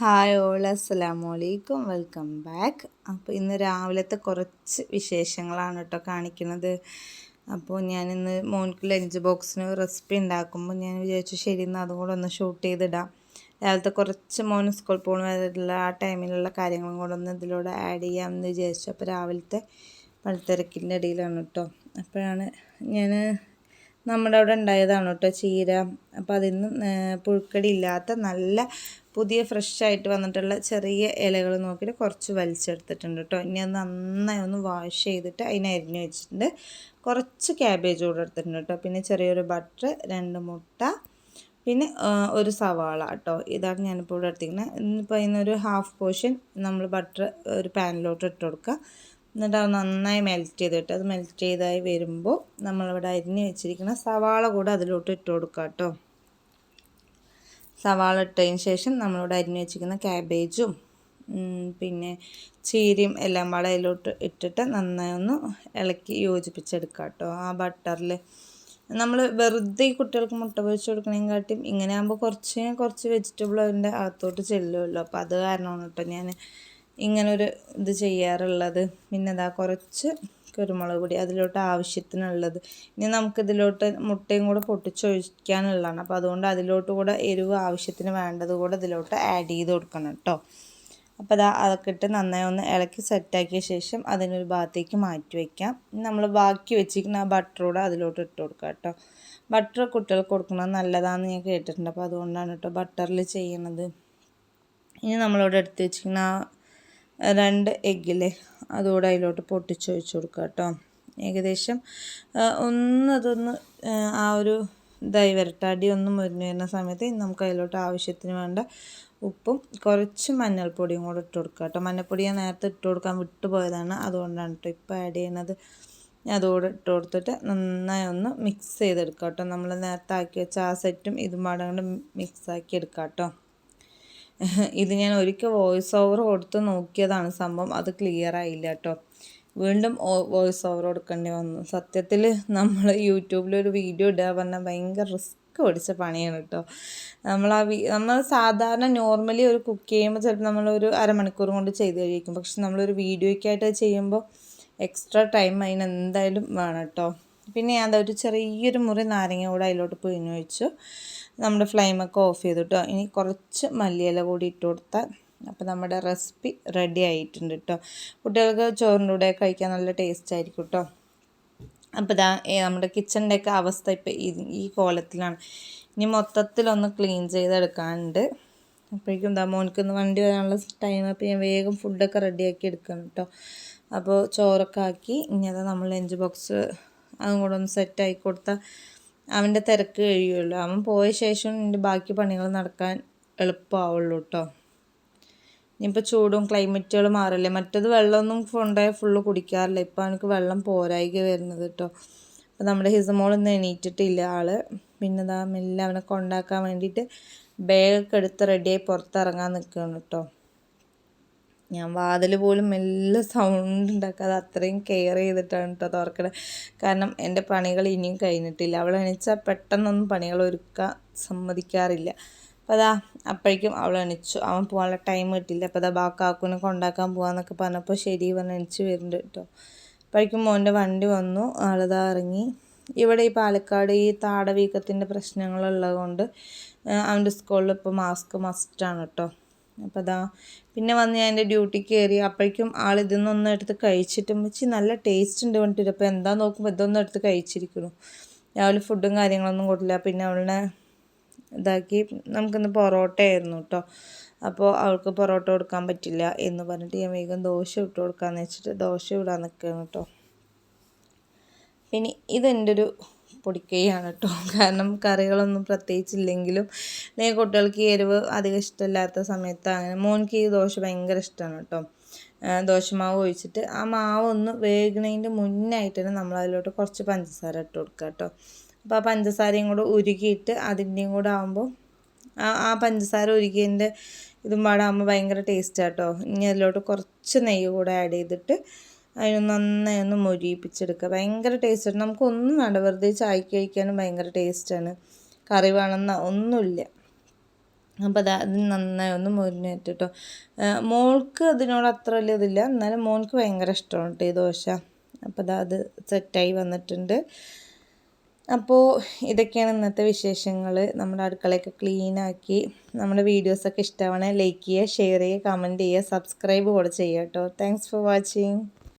Hi all അസ്സലാമു അലൈക്കും. Welcome back. അപ്പോൾ ഇന്ന് രാവിലത്തെ കുറച്ച് വിശേഷങ്ങളാണ് കേട്ടോ കാണിക്കുന്നത്. അപ്പോൾ ഞാനിന്ന് മോൻക്ക് ലഞ്ച് ബോക്സിന് റെസിപ്പി ഉണ്ടാക്കുമ്പോൾ ഞാൻ വിചാരിച്ചു ശരി എന്നാൽ അതും കൂടെ ഒന്ന് ഷൂട്ട് ചെയ്തിടാം. രാവിലത്തെ കുറച്ച് മോൻ സ്കൂൾ പോകുന്ന വരെയുള്ള ആ ടൈമിലുള്ള കാര്യങ്ങളും കൂടെ ഒന്ന് ഇതിലൂടെ ആഡ് ചെയ്യാമെന്ന് വിചാരിച്ചു. അപ്പോൾ രാവിലത്തെ പണിത്തിരക്കിന്റെ ഇടയിലാണ് കേട്ടോ. അപ്പോഴാണ് ഞാൻ നമ്മുടെ അവിടെ ഉണ്ടായതാണ് കേട്ടോ ചീര. അപ്പോൾ അതിന്ന് പുഴുക്കടി ഇല്ലാത്ത നല്ല പുതിയ ഫ്രഷ് ആയിട്ട് വന്നിട്ടുള്ള ചെറിയ ഇലകൾ നോക്കിയിട്ട് കുറച്ച് വലിച്ചെടുത്തിട്ടുണ്ട് കേട്ടോ. ഇനി അത് നന്നായി ഒന്ന് വാഷ് ചെയ്തിട്ട് അതിനെ അരിഞ്ഞ് വെച്ചിട്ടുണ്ട്. കുറച്ച് ക്യാബേജ് കൂടെ എടുത്തിട്ടുണ്ട് കേട്ടോ. പിന്നെ ചെറിയൊരു ബട്ടർ രണ്ട് മുട്ട പിന്നെ ഒരു സവാള കേട്ടോ. ഇതാണ് ഞാനിപ്പോൾ ഇവിടെ എടുത്തിരിക്കുന്നത്. ഇന്നിപ്പോൾ അതിനൊരു ഹാഫ് പോർഷൻ നമ്മൾ ബട്ടർ ഒരു പാനിലോട്ട് ഇട്ട് കൊടുക്കുക. എന്നിട്ട് അത് നന്നായി മെൽറ്റ് ചെയ്തിട്ട് അത് മെൽറ്റ് ചെയ്തായി വരുമ്പോൾ നമ്മളിവിടെ അരിഞ്ഞ് വെച്ചിരിക്കുന്ന സവാള കൂടെ അതിലോട്ട് ഇട്ട് കൊടുക്കുക കേട്ടോ. സവാള ഇട്ടതിന് ശേഷം നമ്മളിവിടെ അരിഞ്ഞ് വെച്ചിരിക്കുന്ന ക്യാബേജും പിന്നെ ചീരയും എല്ലാം പാടെ അതിലോട്ട് ഇട്ടിട്ട് നന്നായി ഒന്ന് ഇളക്കി യോജിപ്പിച്ചെടുക്കുക കേട്ടോ. ആ ബട്ടറിൽ നമ്മൾ വെറുതെ കുട്ടികൾക്ക് മുട്ട പൊരിച്ച് കാട്ടിയും ഇങ്ങനെ ആകുമ്പോൾ കുറച്ച് കുറച്ച് വെജിറ്റബിൾ അതിന്റെ അകത്തോട്ട് ചെല്ലുമല്ലോ അപ്പോൾ അത് കാരണമാണ് കേട്ടോ ഞാൻ ഇങ്ങനൊരു ഇത് ചെയ്യാറുള്ളത്. പിന്നെ കുറച്ച് കുരുമുളക് പൊടി അതിലോട്ട് ആവശ്യത്തിനുള്ളത്. ഇനി നമുക്കിതിലോട്ട് മുട്ടയും കൂടെ പൊട്ടിച്ചൊഴിക്കാനുള്ളതാണ്. അപ്പോൾ അതുകൊണ്ട് അതിലോട്ട് കൂടെ എരിവ് ആവശ്യത്തിന് വേണ്ടത് കൂടെ ഇതിലോട്ട് ആഡ് ചെയ്ത് കൊടുക്കണം കേട്ടോ അപ്പോൾ അതാ അതൊക്കെ ഇട്ട് നന്നായി ഒന്ന് ഇളക്കി സെറ്റാക്കിയ ശേഷം അതിനൊരു ഭാഗത്തേക്ക് മാറ്റി വയ്ക്കാം നമ്മൾ ബാക്കി വെച്ചിരിക്കുന്ന ആ ബട്ടറൂടെ അതിലോട്ട് ഇട്ട് കൊടുക്കുക കേട്ടോ ബട്ടർ കുട്ടികൾക്ക് കൊടുക്കുന്നത് നല്ലതാണെന്ന് ഞാൻ കേട്ടിട്ടുണ്ട്. അപ്പോൾ അതുകൊണ്ടാണ് കേട്ടോ ബട്ടറിൽ ചെയ്യണത്. ഇനി നമ്മളിവിടെ എടുത്ത് വെച്ചിരിക്കുന്ന ആ രണ്ട് എഗ്ഗില്ലേ അതുകൂടെ അതിലോട്ട് പൊട്ടിച്ച് ഒഴിച്ച് കൊടുക്കുക കേട്ടോ. ഏകദേശം ഒന്നതൊന്ന് ആ ഒരു ഇതായി വരട്ടെ. അടി ഒന്നും മുരിഞ്ഞു വരുന്ന സമയത്ത് നമുക്ക് അതിലോട്ട് ആവശ്യത്തിന് വേണ്ട ഉപ്പും കുറച്ച് മഞ്ഞൾപ്പൊടിയും കൂടെ ഇട്ട് കൊടുക്കുക കേട്ടോ. മഞ്ഞൾപ്പൊടി ഞാൻ നേരത്തെ ഇട്ട് കൊടുക്കാൻ വിട്ടുപോയതാണ് അതുകൊണ്ടാണ് കേട്ടോ ഇപ്പോൾ ആഡ് ചെയ്യണത് അതുകൂടെ ഇട്ട് കൊടുത്തിട്ട് നന്നായി ഒന്ന് മിക്സ് ചെയ്തെടുക്കാം കേട്ടോ. നമ്മൾ നേരത്തെ ആക്കി വെച്ച ആ സെറ്റും ഇതും പാടെ കൊണ്ട് മിക്സ് ആക്കി എടുക്കാം കേട്ടോ. ഇത് ഞാൻ ഒരിക്കൽ വോയിസ് ഓവർ കൊടുത്ത് നോക്കിയതാണ് സംഭവം. അത് ക്ലിയർ ആയില്ല കേട്ടോ. വീണ്ടും വോയിസ് ഓവർ കൊടുക്കേണ്ടി വന്നു. സത്യത്തിൽ നമ്മൾ യൂട്യൂബിൽ ഒരു വീഡിയോ ഇടുക പറഞ്ഞാൽ ഭയങ്കര റിസ്ക് പിടിച്ച പണിയാണ് കേട്ടോ. നമ്മൾ ആ നമ്മൾ സാധാരണ നോർമലി ഒരു കുക്ക് ചെയ്യുമ്പോൾ ചിലപ്പോൾ നമ്മളൊരു അരമണിക്കൂർ കൊണ്ട് ചെയ്ത് കഴിക്കും. പക്ഷെ നമ്മളൊരു വീഡിയോയ്ക്കായിട്ട് ചെയ്യുമ്പോൾ എക്സ്ട്രാ ടൈം അതിന് എന്തായാലും വേണം കേട്ടോ. പിന്നെ ഞാൻ ഒരു ചെറിയൊരു മുറി നാരങ്ങ കൂടെ അതിലോട്ട് പിഴിഞ്ഞു വെച്ചു. നമ്മുടെ ഫ്ലെയിമൊക്കെ ഓഫ് ചെയ്തു കേട്ടോ ഇനി കുറച്ച് മല്ലിയില കൂടി ഇട്ട് കൊടുത്താൽ അപ്പോൾ നമ്മുടെ റെസിപ്പി റെഡി ആയിട്ടുണ്ട് കേട്ടോ കുട്ടികൾക്ക് ചോറിന്റെ കൂടെ കഴിക്കാൻ നല്ല ടേസ്റ്റ് ആയിരിക്കും കേട്ടോ അപ്പോൾ ഇതാ നമ്മുടെ കിച്ചണിന്റെയൊക്കെ അവസ്ഥ ഇപ്പോൾ ഈ കോലത്തിലാണ്. ഇനി മൊത്തത്തിലൊന്ന് ക്ലീൻ ചെയ്തെടുക്കാനുണ്ട്. അപ്പോഴേക്കും എന്താ മോനിക്കൊന്ന് വണ്ടി വരാനുള്ള ടൈം അപ്പോൾ ഞാൻ വേഗം ഫുഡൊക്കെ റെഡിയാക്കി എടുക്കണം കേട്ടോ അപ്പോൾ ചോറൊക്കെ ആക്കി ഇനി അതാ നമ്മൾ ലഞ്ച് ബോക്സ് അതും കൂടെ ഒന്ന് സെറ്റാക്കി കൊടുത്താൽ അവന്റെ തിരക്ക് കഴിയുമല്ലോ അവൻ പോയ ശേഷം എന്റെ ബാക്കി പണികൾ നടക്കാൻ എളുപ്പമാവുള്ളൂ കേട്ടോ ഇനിയിപ്പോൾ ചൂടും ക്ലൈമറ്റുകളും മാറില്ലേ? മറ്റത് വെള്ളമൊന്നും കൊണ്ടുപോയാൽ ഫുള്ള് കുടിക്കാറില്ല. ഇപ്പോൾ എനിക്ക് വെള്ളം പോരായിക വരുന്നത് കേട്ടോ അപ്പോൾ നമ്മുടെ ഹിസമോളൊന്നും എണീറ്റിട്ടില്ല ആൾ. പിന്നെ ഇതാ മെല്ലെ അവനെ കൊണ്ടാക്കാൻ വേണ്ടിയിട്ട് ബാഗൊക്കെ എടുത്ത് റെഡിയായി പുറത്തിറങ്ങാൻ നിൽക്കുകയാണ് കേട്ടോ ഞാൻ വാതിൽ പോലും മെല്ലെ സൗണ്ട് ഉണ്ടാക്കാതെ അത്രയും കെയർ ചെയ്തിട്ടാണ് കേട്ടോ തുറക്കണത് കാരണം എന്റെ പണികൾ ഇനിയും കഴിഞ്ഞിട്ടില്ല. അവൾ എണീച്ചാൽ പെട്ടെന്നൊന്നും പണികൾ ഒരുക്കാൻ സമ്മതിക്കാറില്ല. അപ്പോൾ അതാ അപ്പോഴേക്കും അവൾ എണിച്ചു. അവൻ പോകാനുള്ള ടൈം കിട്ടില്ല അപ്പോൾ അതാ ബാക്കാക്കുനെ കൊണ്ടാക്കാൻ പോകാമെന്നൊക്കെ പറഞ്ഞപ്പോൾ ശരി പറഞ്ഞ് എണിച്ച് വരുന്നുണ്ട് കേട്ടോ അപ്പോഴേക്കും മോന്റെ വണ്ടി വന്നു. ആളിതാ ഇറങ്ങി. ഇവിടെ ഈ പാലക്കാട് ഈ താടവീക്കത്തിന്റെ പ്രശ്നങ്ങളുള്ളത് കൊണ്ട് അവന്റെ സ്കൂളിൽ ഇപ്പോൾ മാസ്ക് മസ്റ്റാണ് കേട്ടോ അപ്പോൾ അതാ പിന്നെ വന്ന് ഞാൻ എന്റെ ഡ്യൂട്ടി കയറി അപ്പോഴേക്കും ആൾ ഇതിന്നൊന്നും എടുത്ത് കഴിച്ചിട്ട് വെച്ച് നല്ല ടേസ്റ്റ് ഉണ്ട് പറഞ്ഞിട്ട് അപ്പോൾ എന്താ നോക്കുമ്പോൾ ഇതൊന്നും എടുത്ത് കഴിച്ചിരിക്കുന്നു. രാവിലെ ഫുഡും കാര്യങ്ങളൊന്നും കൊടുത്തില്ല. പിന്നെ അവളെ ഇതാക്കി നമുക്കിന്ന് പൊറോട്ട ആയിരുന്നു കേട്ടോ. അപ്പോൾ അവൾക്ക് പൊറോട്ട കൊടുക്കാൻ പറ്റില്ല എന്ന് പറഞ്ഞിട്ട് ഞാൻ വേഗം ദോശ ഇട്ട് കൊടുക്കാമെന്ന് വെച്ചിട്ട് ദോശ ഇടാൻ നിൽക്കുകയാണ് കേട്ടോ. പിന്നെ ഇതെന്റെ ഒരു പൊടിക്കൈയാണ് കേട്ടോ കാരണം കറികളൊന്നും പ്രത്യേകിച്ചില്ലെങ്കിലും നീ കുട്ടികൾക്ക് എരിവ് അധികം ഇഷ്ടമില്ലാത്ത സമയത്ത് അങ്ങനെ മോനിക്ക് ഈ ദോശ ഭയങ്കര ഇഷ്ടമാണ് കേട്ടോ ദോശമാവ് ഒഴിച്ചിട്ട് ആ മാവ് ഒന്ന് വേകുന്നതിന്റെ മുന്നായിട്ട് തന്നെ നമ്മൾ അതിലോട്ട് കുറച്ച് പഞ്ചസാര ഇട്ട് കൊടുക്കുക കേട്ടോ അപ്പോൾ ആ പഞ്ചസാരയും കൂടെ ഉരുകിയിട്ട് അതിന്റെയും കൂടെ ആകുമ്പോൾ ആ ആ പഞ്ചസാര ഉരുകിയതിന്റെ ഇതും പാടാകുമ്പോൾ ഭയങ്കര ടേസ്റ്റ് കേട്ടോ ഇനി അതിലോട്ട് കുറച്ച് നെയ്യ് കൂടെ ആഡ് ചെയ്തിട്ട് അതിന് നന്നായി ഒന്ന് മൊരിയിപ്പിച്ചെടുക്കുക. ഭയങ്കര ടേസ്റ്റാണ് നമുക്കൊന്നും വേണ്ട. വെറുതെ ചായക്ക് കഴിക്കാനും ഭയങ്കര ടേസ്റ്റാണ് കറി വേണമെന്ന ഒന്നുമില്ല. അപ്പോൾ അത് അത് നന്നായി ഒന്ന് മുരിഞ്ഞിട്ട് കേട്ടോ മോൾക്ക് അതിനോട് അത്ര വലിയ ഇതില്ല. എന്നാലും മോൾക്ക് ഭയങ്കര ഇഷ്ടമാണ് കേട്ടോ ഈ ദോശ. അപ്പോൾ അത് അത് സെറ്റായി വന്നിട്ടുണ്ട്. അപ്പോൾ ഇതൊക്കെയാണ് ഇന്നത്തെ വിശേഷങ്ങൾ നമ്മുടെ അടുക്കളയൊക്കെ ക്ലീനാക്കി നമ്മുടെ വീഡിയോസൊക്കെ ഇഷ്ടമാണെങ്കിൽ ലൈക്ക് ചെയ്യുക ഷെയർ ചെയ്യുക കമന്റ് ചെയ്യുക സബ്സ്ക്രൈബ് കൂടെ ചെയ്യുക കേട്ടോ താങ്ക്സ് ഫോർ വാച്ചിങ്